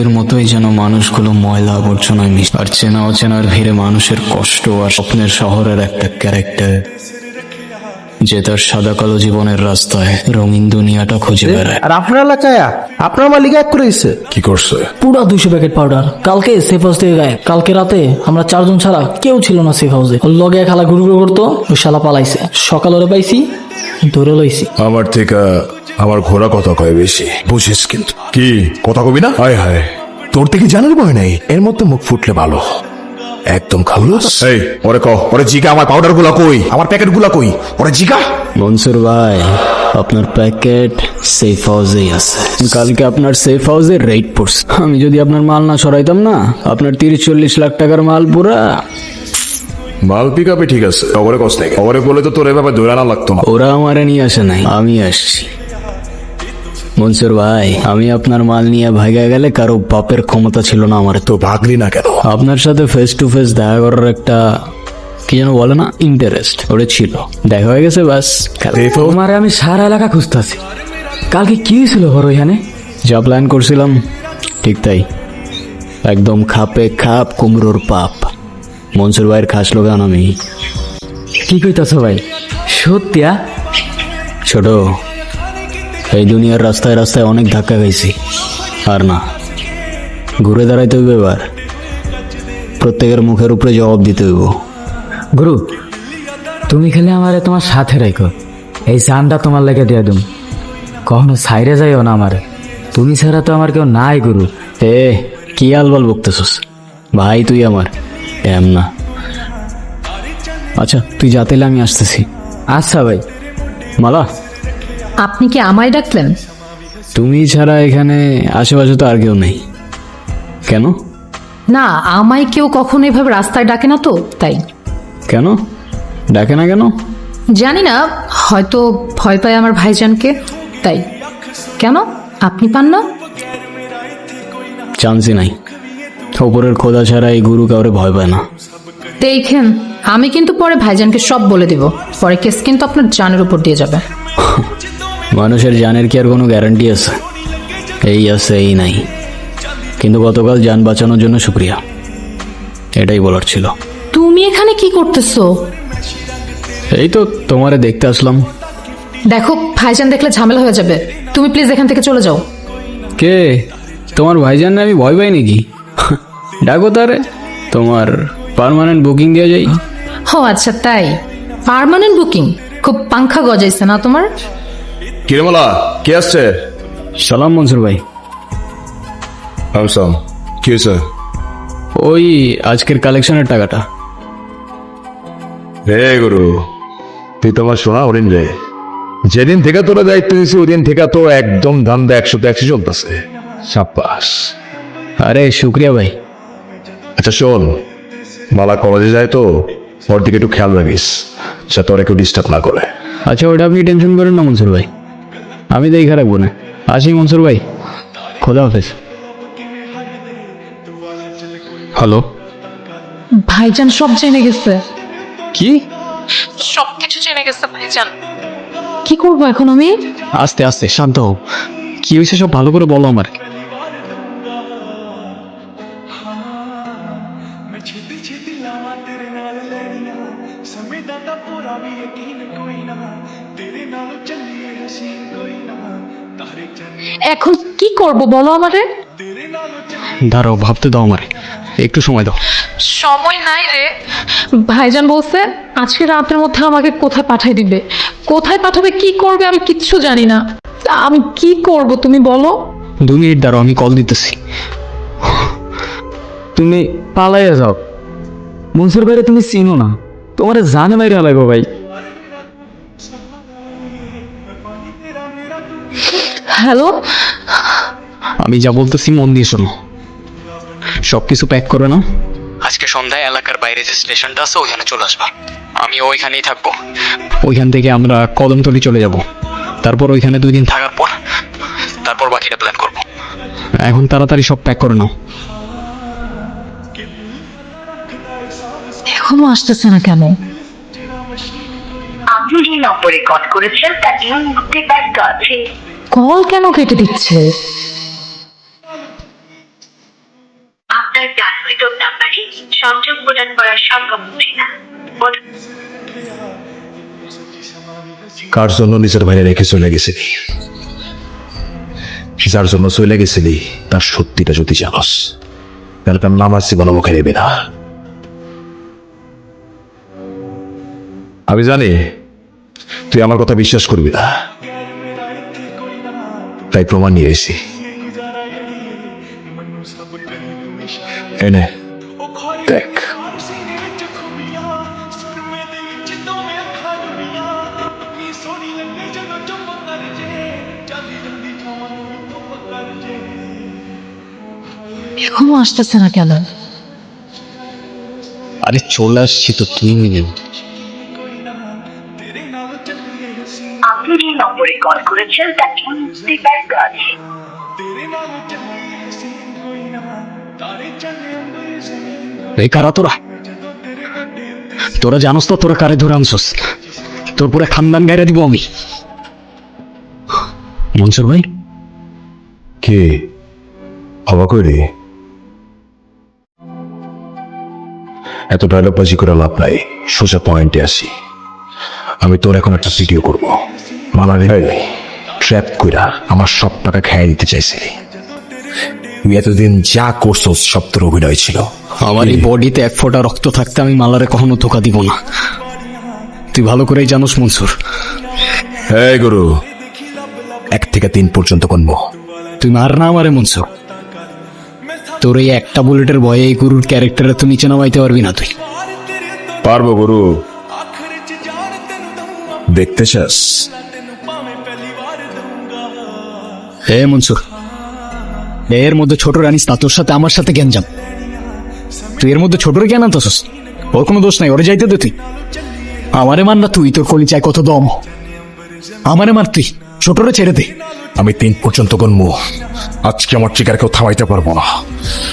এর মতোই যেন মানুষগুলো ময়লা আবর্জনায় মিশ আর চেনা অচেনার ভিড়ে মানুষের কষ্ট আর স্বপ্নের শহরের একটা ক্যারেক্টার যে তার সাদা কালো জীবনের রাস্তায় রঙিন দুনিয়াটা খুঁজে বেড়ায়। আর আপনার এলাকায় আপনার মালিক এক করে দিচ্ছে কি করছে? পুরো দুইশো প্যাকেট পাউডার। কালকে সেফ হাউস থেকে গায়ে। কালকে রাতে আমরা চারজন ছাড়া কেউ ছিল না সেফ হাউসে ওর লগে এক খালা ঘুরু ঘুরু করতো ওই শালা পালাইছে। সকাল ওরে পাইছি ধরে লইছি। আমার থেকে আমার ঘোড়া কথা কয় বেশি। বুঝিস কিন্তু। কি? কথা কবি না? হায় হায়। তোর থেকে জানার ভয় নাই। এর মধ্যে মুখ ফুটলে ভালো। একদম খালুস এই ওরে কহ ওরে জিগা আমার পাউডারগুলা কই? আমার প্যাকেটগুলা কই? ওরে জিগা। মনসুর ভাই আপনার প্যাকেট সেফ হাউসেই আছে। কালকে আপনার সেফ হাউসের রেট পড়ছে। আমি যদি আপনার মাল না সরাইতাম না আপনার তিরিশ চল্লিশ লাখ টাকার মাল পুরা। মাল পিক আপে ঠিক আছে। খবরে কষ্ট নেই খবরে বলে তো তোর এভাবে দৌড়ানো লাগতো না। ওরা আমারে নিয়ে আসে নাই। আমি আসছি। মনসুর ভাই আমি আপনার মাল নিয়ে ভাগা গেলে কারও বাপের ক্ষমতা ছিল না আমার। তো ভাগলি না কেন? আপনার সাথে ফেস টু ফেস দেখা করার একটা কি যেন বলে না ইন্টারেস্ট ওটা ছিল। দেখা হয়ে গেছে বাস তোমারে আমি সারা এলাকা খুঁজতেছি। কালকে কি ছিল ঘর ওইখানে? যা প্ল্যান করছিলাম ঠিক তাই। একদম খাপে খাপ কুমড়োর পাপ। মনসুর ভাইয়ের খাস লোগান আমি। কি কইতাছ ভাই? সত্যিয়া ছোট এই দুনিয়ার রাস্তায় রাস্তায় অনেক ধাক্কা খাইছি। আর না ঘুরে দাঁড়াইতে হইবে এবার। প্রত্যেকের মুখের উপরে জবাব দিতে হইব। গুরু তুমি খেলে আমারে তোমার সাথে রাখো এই জানটা তোমার লেগে দিয়ে দুম। কখনো সাইরে যাইও না আমার। তুমি ছাড়া তো আমার কেউ নাই গুরু। এ কি আলবাল বকতেছস? ভাই তুই আমার। এম না। আচ্ছা তুই যাতে আমি আসতেছি। আচ্ছা ভাই। মালা। আপনি কি আমায় ডাকলেন? তুমি ছাড়া এখানে আশেপাশে তো আর কেউ নেই। কেন? না আমায় কেউ কখনো এভাবে রাস্তায় ডাকে না তো তাই। কেন? ডাকে না কেন? জানি না হয়তো ভয় পায় আমার ভাইজানকে তাই। কেন? আপনি পান না? চান্সই নাই। ওপরের খোদা ছাড়া এই গুরু কাউরে ভয় পায় না। দেখেন আমি কিন্তু পরে ভাইজানকে সব বলে দিব। পরে কেস কিন্তু আপনার জানের উপর দিয়ে যাবে। মানুষের জানের কি আর কোনো গ্যারান্টি আছে? এই আছে এই নাই। কিন্তু গতকাল যান বাঁচানোর জন্য শুক্রিয়া। এটাই বলার ছিল। তুমি এখানে কি করতেছো? এই তো তোমারে দেখতে আসলাম। দেখো ভাইজান দেখলে ঝামেলা হয়ে যাবে। তুমি প্লিজ এখান থেকে চলে যাও। কে? তোমার ভাইজান না আমি ভয় পাই নাকি? ডাকো তারে। তোমার পার্মানেন্ট বুকিং দেওয়া যাই ও আচ্ছা তাই। পার্মানেন্ট বুকিং খুব পাংখা গজাইছে না তোমার? কিরমলা কে আসছে? সালাম মনসুর ভাই। কি হয়েছে? ওই আজকের কালেকশনের টাকাটা। রে গুরু তুই তো আমার শোনা হরিণ রে। যেদিন থেকে তোরা দায়িত্ব দিয়েছি ওই দিন থেকে তো একদম ধান্দা একশো তো একশো চলতেছে। সাব্বাস। আরে শুক্রিয়া ভাই। আচ্ছা শোন মালা কলেজে যায় তো ওর দিকে একটু খেয়াল রাখিস যাতে ওরা কেউ ডিস্টার্ব না করে। আচ্ছা ওটা আপনি টেনশন করেন না মনসুর ভাই। আমি দেখে রাখবো না আসি মনসুর ভাই খোদা হাফেজ হ্যালো ভাইজান সব জেনে গেছে কি সব কিছু জেনে গেছে ভাইজান কি করবো এখন আমি আস্তে আস্তে শান্ত হও কি হয়েছে সব ভালো করে বলো আমার ਮੈਂ ਛੇਤੀ ਛੇਤੀ ਲਾਵਾਂ ਤੇਰੇ ਨਾਲ ਲੈਣੀਆਂ ਸਮੇਂ ਦਾ ਤਾਂ ਪੂਰਾ ਵੀ ਯਕੀਨ ਕੋਈ ਨਾ ਤੇਰੇ ਨਾਲ ਚੱਲੀਏ এখন কি করব বলো আমারে? দাঁড়াও ভাবতে দাও আমারে। একটু সময় দাও। সময় নাই রে। ভাইজান বলছে আজকে রাতের মধ্যে আমাকে কোথায় পাঠিয়ে দিবে? কোথায় পাঠাবে কি করবে আমি কিচ্ছু জানি না। আমি কি করব তুমি বলো? দু মিনিট দাঁড়াও আমি কল দিতেছি। তুমি পালাইয়া যাও। মনসুর ভাইরে তুমি চিনো না। তোমার জানে মাইরা লাগো ভাই। হ্যালো? আমি যা বলতেছি মন দিয়ে শোনো। সব কিছু প্যাক করে নাও আজকে সন্ধ্যায় এলাকার বাইরে যে স্টেশনটা আছে ওইখানে চলে আসবা। আমি ওইখানেই থাকব। ওইখান থেকে আমরা কদমতলি চলে যাব। তারপর ওইখানে দুই দিন থাকার পর তারপর বাকিটা প্ল্যান করব। এখন তাড়াতাড়ি সব প্যাক করে নাও। এখনও আসতেছে না কেন? আপনি যে নম্বরে কল করেছেন তা এই মুহূর্তে ব্যস্ত আছে কল কেন কেটে দিচ্ছে? আপনার নাম্বারে সংযোগ প্রদান করা সম্ভব না। কার জন্য নিজের বাইরে রেখে চলে গেছিলি? যার জন্য চলে গেছিলি তার সত্যিটা যদি জানস তাহলে তার নাম আসছে কোনো মুখে নেবে না। আমি জানি তুই আমার কথা বিশ্বাস করবি না। তাই প্রমাণ নিয়ে এসি। এনে দেখ। এখনও আসতেছে না কেন? আরে চলে আসছি তো তুমি আপনি যে নম্বরে কল করেছেন তা আছে এই কারা তোরা? তোরা জানোস তো তোরা কারে ধরে আনছস? তোর খানদান গাইরা দিব আমি। মনসুর ভাই? কে? অবাক রে। এত ডায়লগবাজি করে লাভ নাই। সোজা পয়েন্টে আসি। আমি তোর এখন একটা ভিডিও করব। মালা রে ট্র্যাপ কইরা আমার সব টাকা খেয়ে দিতে চাইছিলি। তুই এতদিন যা করছস সব তোর অভিনয় ছিল। আমার এই বডিতে এক ফোঁটা রক্ত থাকতে আমি মালারে কখনো ধোকা দিব না। তুই ভালো করেই জানোস মনসুর। হ্যাঁ গুরু এক থেকে তিন পর্যন্ত গণবো তুই মার না আমারে মনসুর। তোর এই একটা বুলেটের ভয়ে এই গুরুর ক্যারেক্টারে তুই নিচে নামাইতে পারবি না তুই। পারব গুরু। দেখতে চাস? হে মনসুর এর মধ্যে ছোট রানিস না তোর সাথে আমার সাথে জ্ঞান যান তুই এর মধ্যে ছোটর জ্ঞান আনতাস ওর কোনো দোষ নাই ওরে যাইতে দে তুই। আমারে মান না তুই তোর কলি চাই কত দম। আমারে মার তুই ছোটরে ছেড়ে দে। আমি তিন পর্যন্ত গণ্য। আজকে আমার চিকার কেউ থামাইতে পারব না।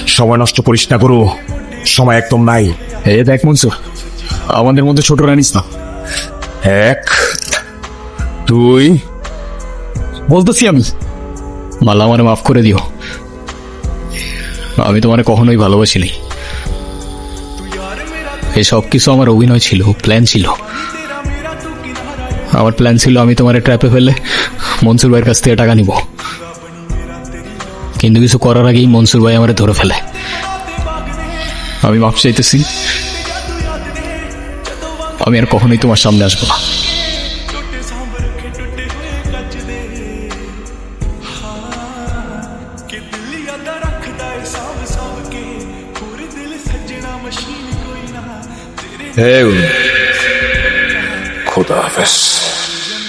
সময় নষ্ট করিস না গরু সময় একদম নাই। এ দেখ মনসুর আমাদের মধ্যে ছোট রানিস না এক, দুই। বলতেছি আমি। মাল্লা মানে মাফ করে দিও। আমি তোমারে কখনোই ভালোবাসিনি। এই সব কিছু আমার অভিনয় ছিল প্ল্যান ছিল। আমার প্ল্যান ছিল আমি তোমার ট্র্যাপে ফেললে মনসুর ভাইয়ের কাছ থেকে টাকা নিব। কিন্তু কিছু করার আগেই মনসুর ভাই আমার ধরে ফেলে। আমি মাপ চাইতেছি। আমি আর কখনোই তোমার সামনে আসব না। Hey, Khuda